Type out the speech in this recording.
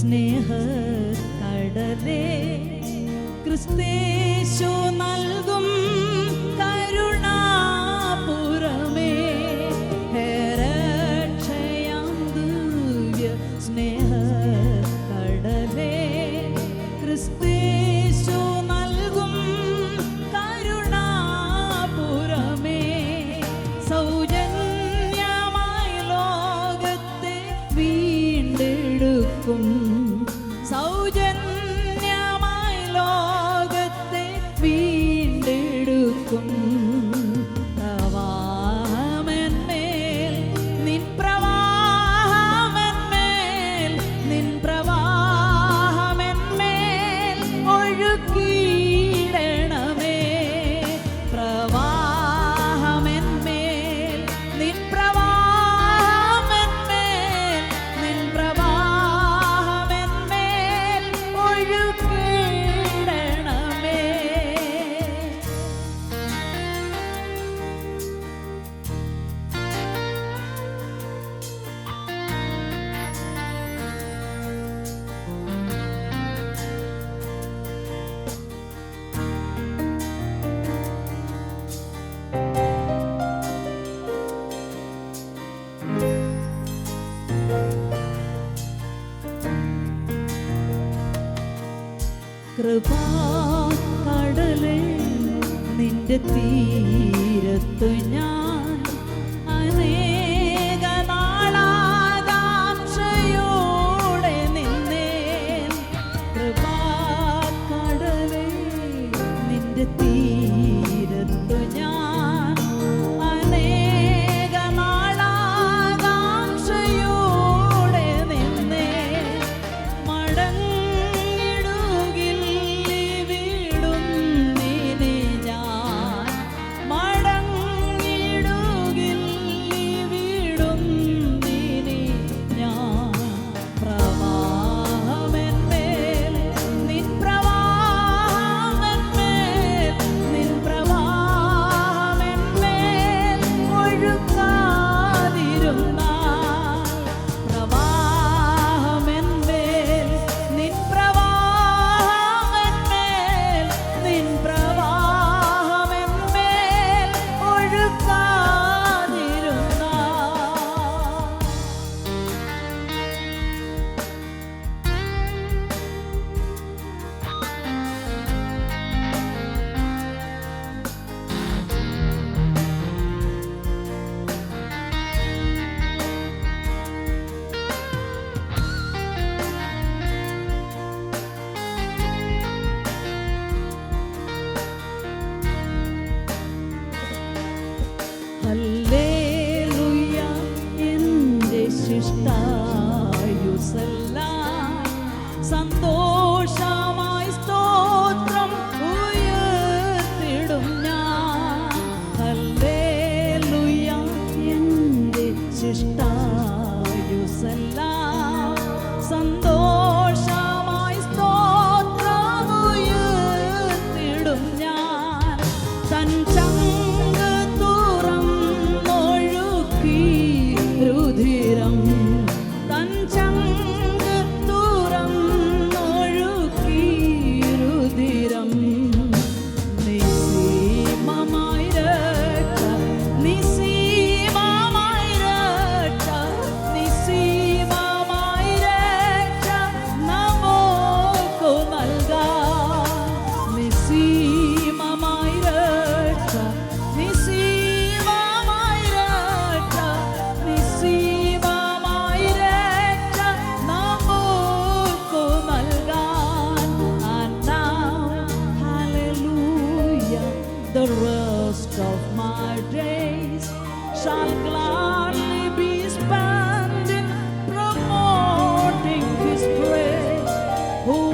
സ്നേഹക്കടലേ ക്രിസ്തേശോ നൽകും കരുണാപുരമേ. ഹേരക്ഷയാം ദിവ്യ സ്നേഹക്കടലേ ക്രിസ്തേശോ നൽകും കരുണാപുരമേ. സൗജന്യമായ ലോകത്തെ വീണ്ടെടുക്കും Hujan കൃപാ കടലേ നിന്റെ തീരത്തു ഞാൻ അനേക നാളാകാംക്ഷയോടെ നിന്നേ കൃപാ കടലേ നിന്റെ തീരത്തു ഞാൻ the rest of my days shall gladly be spent in promoting His praise. Who